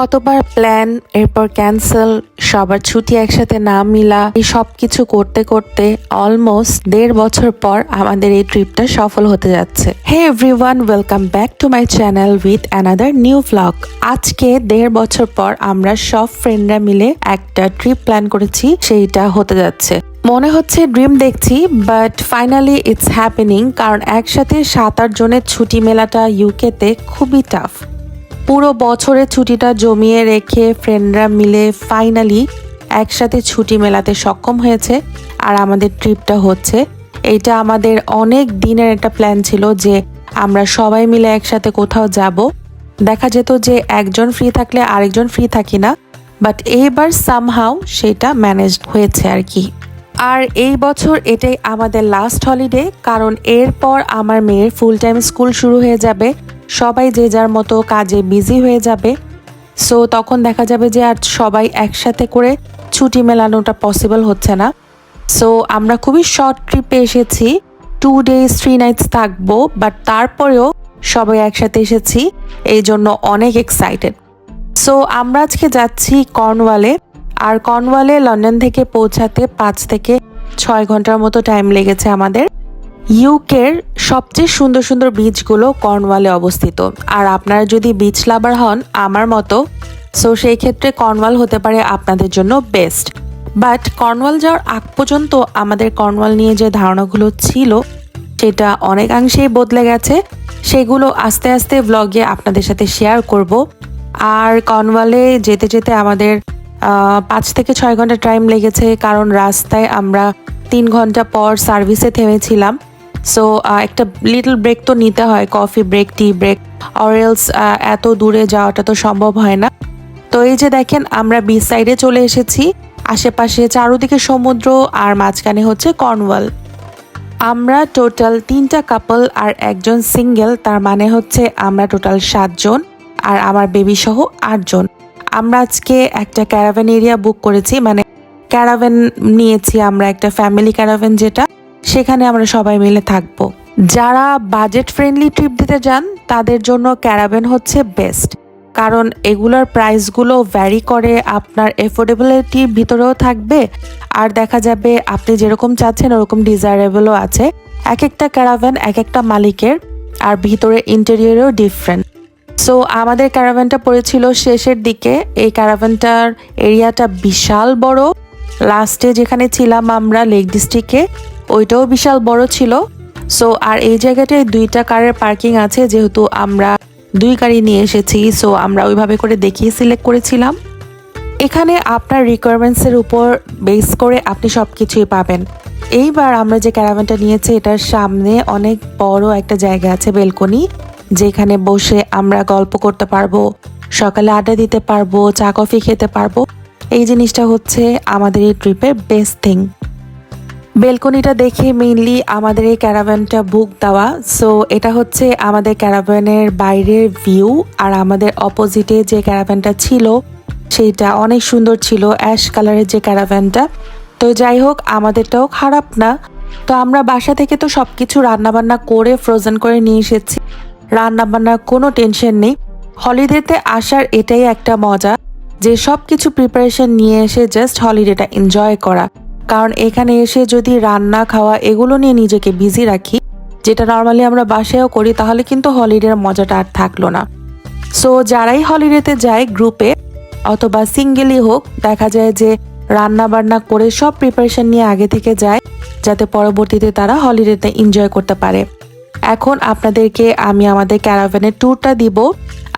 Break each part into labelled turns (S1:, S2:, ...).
S1: কতবার প্ল্যান এরপর ক্যান্সেল সবার ছুটি একসাথে না মিলা, এই সব কিছু করতে করতে অলমোস্ট দেড় বছর পর আমাদের এই ট্রিপটা সফল হতে যাচ্ছে। Hey everyone welcome back to my channel with another new vlog আজকে দেড় বছর পর আমরা সব ফ্রেন্ডরা মিলে একটা ট্রিপ প্ল্যান করেছি, সেইটা হতে যাচ্ছে। মনে হচ্ছে ড্রিম দেখছি বাট ফাইনালি ইটস হ্যাপেনিং কারণ একসাথে সাত আট জনের ছুটি মেলাটা ইউকেতে খুবই টাফ পুরো বছরের ছুটিটা জমিয়ে রেখে ফ্রেন্ডরা মিলে ফাইনালি একসাথে ছুটি মেলাতে সক্ষম হয়েছে। আর আমাদের ট্রিপটা হচ্ছে, এটা আমাদের অনেক দিনের একটা প্ল্যান ছিল যে আমরা সবাই মিলে একসাথে কোথাও যাব। দেখা যেত যে একজন ফ্রি থাকলে আরেকজন ফ্রি থাকি না বাট এইবার সামহাও সেটা ম্যানেজ হয়েছে আর কি। আর এই বছর এটাই আমাদের লাস্ট হলিডে কারণ এরপর আমার মেয়ের ফুল টাইম স্কুল শুরু হয়ে যাবে। সবাই যে যার মতো কাজে বিজি হয়ে যাবে। সো তখন দেখা যাবে যে আর সবাই একসাথে করে ছুটি মেলানোটা পসিবল হচ্ছে না। সো আমরা খুবই শর্ট ট্রিপে এসেছি। টু ডেজ থ্রি নাইটস থাকব বাট তারপরেও সবাই একসাথে এসেছি। এই জন্য অনেক এক্সাইটেড সো আমরা আজকে যাচ্ছি কর্নওয়ালে আর কর্নওয়ালে লন্ডন থেকে পৌঁছাতে পাঁচ থেকে ছয় ঘণ্টার মতো টাইম লেগেছে আমাদের। ইউকের সবচেয়ে সুন্দর সুন্দর বিচগুলো কর্নওয়ালে অবস্থিত। আর আপনারা যদি বিচ লাভার হন, আমার মতো সো সেই ক্ষেত্রে কর্নওয়াল হতে পারে আপনাদের জন্য বেস্ট বাট কর্নওয়াল যাওয়ার আগ পর্যন্ত আমাদের কর্নওয়াল নিয়ে যে ধারণাগুলো ছিল, সেটা অনেকাংশেই বদলে গেছে। সেগুলো আস্তে আস্তে ব্লগে আপনাদের সাথে শেয়ার করব। আর কর্নওয়ালে যেতে যেতে আমাদের পাঁচ থেকে ছয় ঘণ্টা টাইম লেগেছে, কারণ রাস্তায় আমরা তিন ঘণ্টা পর সার্ভিসে থেমেছিলাম। সো একটা লিটল ব্রেক তো নিতে হয় coffee break tea break or else এত দূরে যাওয়াটা তো সম্ভব হয় না। তো এই যে দেখেন, আমরা বিচ সাইডে চলে এসেছি। আশেপাশে চারোদিকে সমুদ্র আর মাঝখানে হচ্ছে কর্নওয়াল আমরা টোটাল তিনটা কাপল আর একজন সিঙ্গেল তার মানে হচ্ছে আমরা টোটাল সাতজন আর আমার বেবি সহ আটজন। আমরা আজকে একটা ক্যারাভেন এরিয়া বুক করেছি মানে ক্যারাভেন নিয়েছি আমরা, একটা ফ্যামিলি ক্যারাভেন যেটা। সেখানে আমরা সবাই মিলে থাকব। যারা বাজেট ফ্রেন্ডলি ট্রিপ দিতে যান, তাদের জন্য ক্যারাভেন হচ্ছে বেস্ট কারণ এগুলোর প্রাইসগুলো ভ্যারি করে, আপনার এফোর্ডেবিলিটির ভিতরেও থাকবে, আর দেখা যাবে আপনি যেরকম চাচ্ছেন, ওরকম ডিজায়ারেবলও আছে। এক একটা ক্যারাভ্যান এক একটা মালিকের, আর ভিতরে ইন্টেরিয়রেও ডিফারেন্ট সো আমাদের ক্যারাভ্যানটা পড়েছিল শেষের দিকে। এই ক্যারাভ্যানটার এরিয়াটা বিশাল বড়। লাস্টে যেখানে ছিলাম আমরা লেক ডিস্ট্রিক্টে ওইটাও বিশাল বড় ছিল। সো আর এই জায়গাটায় দুইটা কারের পার্কিং আছে, যেহেতু আমরা দুই গাড়ি নিয়ে এসেছি সো আমরা ওইভাবে করে দেখিয়ে সিলেক্ট করেছিলাম। এখানে আপনার রিকোয়ারমেন্টসের উপর বেস করে আপনি সব কিছুই পাবেন। এইবার আমরা যে ক্যারাভ্যানটা নিয়েছি, এটার সামনে অনেক বড় একটা জায়গা আছে বেলকনি যেখানে বসে আমরা গল্প করতে পারব, সকালে আড্ডা দিতে পারব, চা কফি খেতে পারব। এই জিনিসটা হচ্ছে আমাদের এই ট্রিপের বেস্ট থিং বেলকনিটা দেখে মেইনলি আমাদের এই ক্যারাভ্যানটা বুক দেওয়া। সো এটা হচ্ছে আমাদের ক্যারাভ্যানের বাইরের ভিউ আর আমাদের অপোজিটে যে ক্যারাভ্যানটা ছিল সেইটা অনেক সুন্দর ছিল অ্যাশ কালারের যে ক্যারাভ্যানটা তো যাই হোক, আমাদেরটাও খারাপ না। তো আমরা বাসা থেকে তো সব কিছু রান্নাবান্না করে ফ্রোজেন করে নিয়ে এসেছি। রান্নাবান্নার কোনো টেনশন নেই। হলিডেতে আসার এটাই একটা মজা, যে সব কিছু প্রিপারেশন নিয়ে এসে জাস্ট হলিডেটা এনজয় করা। কারণ এখানে এসে যদি রান্না, খাওয়া এগুলো নিয়ে নিজেকে বিজি রাখি, যেটা নর্মালি আমরা বাসায়ও করি, তাহলে কিন্তু হলিডের মজাটা আর থাকল না। সো যারাই হলিডেতে যায় গ্রুপে অথবা সিঙ্গেলই হোক, দেখা যায় যে রান্না বান্না করে সব প্রিপারেশন নিয়ে আগে থেকে যায়, যাতে পরবর্তীতে তারা হলিডেতে এনজয় করতে পারে। এখন আপনাদেরকে আমি আমাদের ক্যারাভ্যানের ট্যুরটা দিব।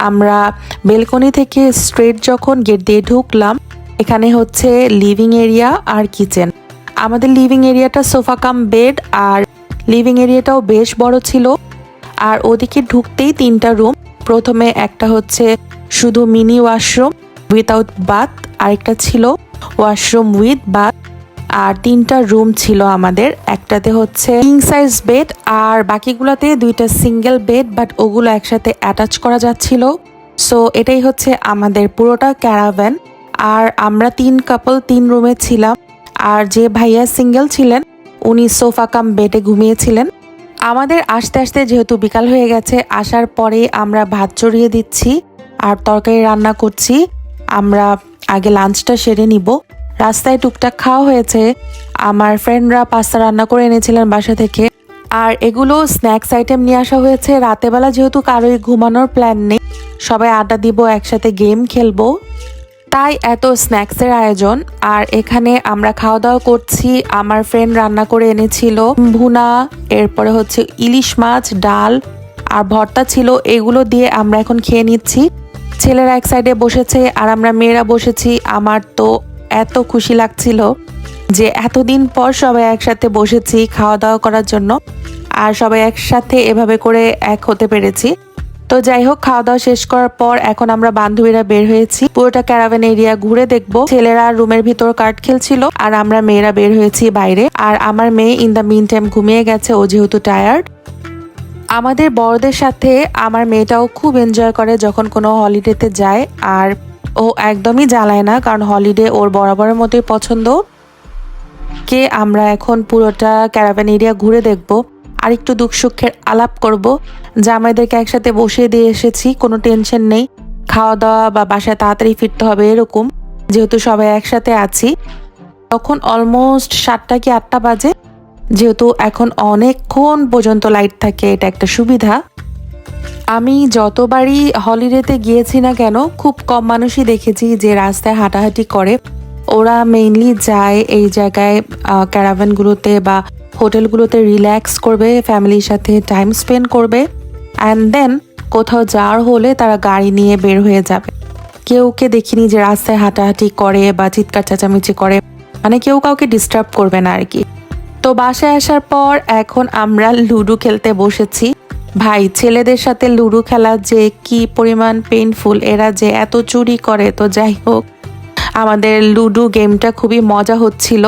S1: আমরা বেলকনি থেকে স্ট্রেট যখন গেট দিয়ে ঢুকলাম, এখানে হচ্ছে লিভিং এরিয়া আর কিচেন আমাদের লিভিং এরিয়াটা সোফা কাম বেড আর লিভিং এরিয়াটাও বেশ বড় ছিল। আর ওদিকে ঢুকতেই তিনটা রুম প্রথমে একটা হচ্ছে শুধু মিনি ওয়াশরুম উইথাউট বাথ আরেকটা ছিল ওয়াশরুম উইথ বাথ আর তিনটা রুম ছিল আমাদের। একটাতে হচ্ছে কিং সাইজ বেড আর বাকিগুলোতে দুইটা সিঙ্গেল বেড বাট ওগুলো একসাথে অ্যাটাচ করা যাচ্ছিল। সো এটাই হচ্ছে আমাদের পুরোটা ক্যারাভ্যান আর আমরা তিন কাপল তিন রুমে ছিলাম। আর যে ভাইয়া সিঙ্গেল ছিলেন, উনি সোফা কাম বেডে ঘুমিয়েছিলেন। আমাদের আসতে আসতে যেহেতু বিকাল হয়ে গেছে, আসার পরে আমরা ভাত চড়িয়ে দিচ্ছি আর তরকারি রান্না করছি। আমরা আগে লাঞ্চটা সেরে নিব। রাস্তায় টুকটাক খাওয়া হয়েছে। আমার ফ্রেন্ডরা পাস্তা রান্না করে এনেছিলেন বাসা থেকে। আর এগুলো স্ন্যাক্স আইটেম নিয়ে আসা হয়েছে। রাতেবেলা যেহেতু কারোই ঘুমানোর প্ল্যান নেই, সবাই আড্ডা দিব, একসাথে গেম খেলব। তাই এত স্ন্যাক্সের আয়োজন। আর এখানে আমরা খাওয়া দাওয়া করছি। আমার ফ্রেন্ড রান্না করে এনেছিল ভুনা, এরপরে হচ্ছে ইলিশ মাছ, ডাল আর ভর্তা ছিল। এগুলো দিয়ে আমরা এখন খেয়ে নিচ্ছি। ছেলেরা এক সাইডে বসেছে আর আমরা মেয়েরা বসেছি। আমার তো এত খুশি লাগছিল যে এতদিন পর সবাই একসাথে বসেছি খাওয়া দাওয়া করার জন্য। আর সবাই একসাথে এভাবে করে এক হতে পেরেছি। তো যাই হোক, খাওয়া দাওয়া শেষ করার পর এখন আমরা বান্ধবীরা বের হয়েছি। পুরোটা ক্যারাভেন এরিয়া ঘুরে দেখব। ছেলেরা রুমের ভিতর কার্ড খেলছিল আর আমরা মেয়েরা বের হয়েছি বাইরে। আর আমার মেয়ে ইন দ্য মিন টাইম ঘুমিয়ে গেছে, ও যেহেতু টায়ার্ড আমাদের বড়দের সাথে আমার মেয়েটাও খুব এনজয় করে যখন কোনো হলিডেতে যায়। আর ও একদমই জ্বালায় না, কারণ হলিডে ওর বরাবরের মতোই পছন্দ। কে আমরা এখন পুরোটা ক্যারাভেন এরিয়া ঘুরে দেখব। আর একটু দুঃখ সুখের আলাপ করব। জামাইদেরকে একসাথে বসিয়ে দিয়ে এসেছি, কোনো টেনশন নেই। খাওয়া দাওয়া বা বাসায় তাড়াতাড়ি ফিরতে হবে এরকম, যেহেতু সবাই একসাথে আছি। তখন অলমোস্ট সাতটা কি আটটা বাজে, যেহেতু এখন অনেকক্ষণ পর্যন্ত লাইট থাকে, এটা একটা সুবিধা। আমি যতবারই হলিডেতে গিয়েছি না কেন, খুব কম মানুষই দেখেছি যে রাস্তায় হাঁটাহাঁটি করে। ওরা মেইনলি যায় এই জায়গায় ক্যারাভেনগুলোতে বা হোটেলগুলোতে রিল্যাক্স করবে ফ্যামিলির সাথে টাইম স্পেন্ড করবে অ্যান্ড দেন কোথাও যাওয়ার হলে তারা গাড়ি নিয়ে বের হয়ে যাবে। কেউ কে দেখিনি যে রাস্তায় হাঁটাহাঁটি করে বা চিৎকার চেঁচামেচি করে মানে কেউ কাউকে ডিস্টার্ব করবে না আর কি। তো বাসায় আসার পর এখন আমরা লুডো খেলতে বসেছি। ভাই, ছেলেদের সাথে লুডো খেলা যে কি পরিমাণ পেইনফুল এরা যে এত চুরি করে, তো যাই হোক। আমাদের লুডো গেমটা খুবই মজা হচ্ছিল।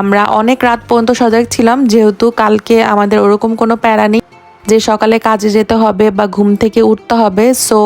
S1: আমরা অনেক রাত পর্যন্ত সজাগ ছিলাম, যেহেতু কালকে আমাদের ওরকম কোনো প্যারা নেই, যে সকালে কাজে যেতে হবে বা ঘুম থেকে উঠতে হবে সো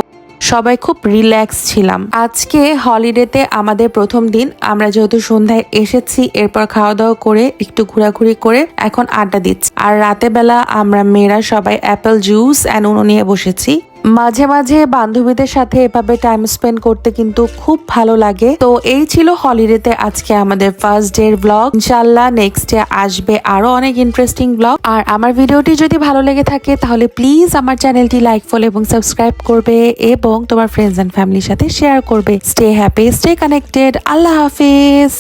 S1: সবাই খুব রিল্যাক্স ছিলাম। আজকে হলিডেতে আমাদের প্রথম দিন, আমরা যেহেতু সন্ধ্যায় এসেছি, এরপর খাওয়া দাওয়া করে, একটু ঘোরাঘুরি করে এখন আড্ডা দিচ্ছি। আর রাতে বেলা আমরা মেয়েরা সবাই অ্যাপেল জুস অ্যান্ড উনো নিয়ে বসেছি। মাঝে মাঝে বান্ধবীদের সাথে এভাবে টাইম স্পেন্ড করতে কিন্তু খুব ভালো লাগে। তো এই ছিল হলিডেতে আজকে আমাদের ফার্স্ট ডে ব্লগ ইনশাল্লাহ নেক্সট ডে আসবে আরও অনেক ইন্টারেস্টিং ব্লগ আর আমার ভিডিওটি যদি ভালো লেগে থাকে, তাহলে প্লিজ আমার চ্যানেলটি লাইক ফলো এবং সাবস্ক্রাইব করবে এবং তোমার ফ্রেন্ডস অ্যান্ড ফ্যামিলির সাথে শেয়ার করবে। স্টে হ্যাপি স্টে কানেক্টেড আল্লাহ হাফিজ।